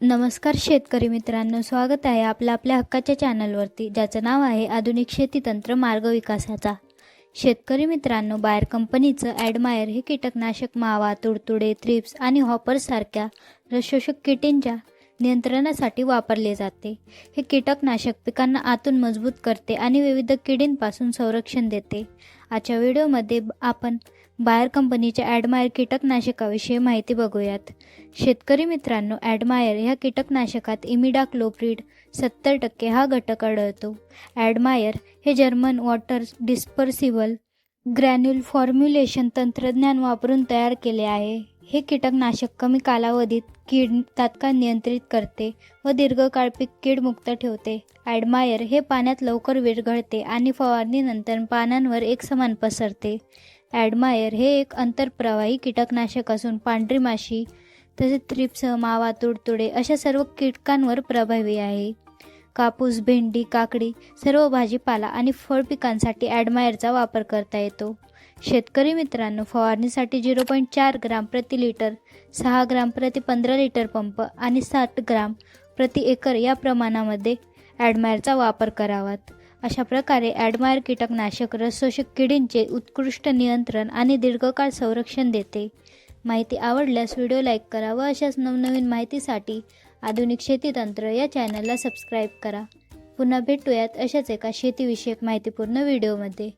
नमस्कार शेतकरी मित्रांनो स्वागत आहे आपल्या आपल्या हक्काच्या चॅनलवरती ज्याचं नाव आहे आधुनिक शेती तंत्र मार्ग विकासाचा. शेतकरी मित्रांनो बायर कंपनीचं ॲडमायर हे कीटकनाशक मावा तुडतुडे थ्रिप्स आणि हॉपरसारख्या रसशोषक किटींच्या नियंत्रणासाठी वापरले जाते. हे कीटकनाशक पिकांना आतून मजबूत करते आणि विविध किडींपासून संरक्षण देते. आजच्या व्हिडिओमध्ये आपण बायर कंपनीच्या ॲडमायर कीटकनाशकाविषयी माहिती बघूयात. शेतकरी मित्रांनो ॲडमायर ह्या कीटकनाशकात इमिडाक्लोप्रिड सत्तर टक्के हा घटक आढळतो. ॲडमायर हे German water dispersible granule formulation तंत्रज्ञान वापरून तयार केले आहे. हे कीटकनाशक कमी कालावधीत कीड तात्काळ नियंत्रित करते व दीर्घकाळ पीक कीडमुक्त ठेवते. ॲडमायर हे पाण्यात लवकर विरघळते आणि फवारणीनंतर पानांवर एकसमान पसरते. ॲडमायर हे एक अंतरप्रवाही कीटकनाशक असून पांढरी माशी तसेच त्रिप्स मावा तुडतुडे अशा सर्व कीटकांवर प्रभावी आहे. कापूस भेंडी काकडी सर्व भाजीपाला आणि फळ पिकांसाठी ॲडमायरचा वापर करता येतो. शेतकरी मित्रांनो फवारणीसाठी झिरो पॉईंट चार ग्राम प्रति लिटर सहा ग्राम प्रति पंधरा लिटर पंप आणि साठ ग्राम प्रति एकर या प्रमाणामध्ये ॲडमायरचा वापर करावात. अशा प्रकारे ॲडमायर कीटकनाशक रसोषक किडींचे उत्कृष्ट नियंत्रण आणि दीर्घकाळ संरक्षण देते. माहिती आवडल्यास व्हिडिओ लाईक करा व अशाच नवनवीन माहितीसाठी आधुनिक शेतीतंत्र या चॅनलला सबस्क्राईब करा. पुन्हा भेटूयात अशाच एका शेतीविषयक माहितीपूर्ण व्हिडिओमध्ये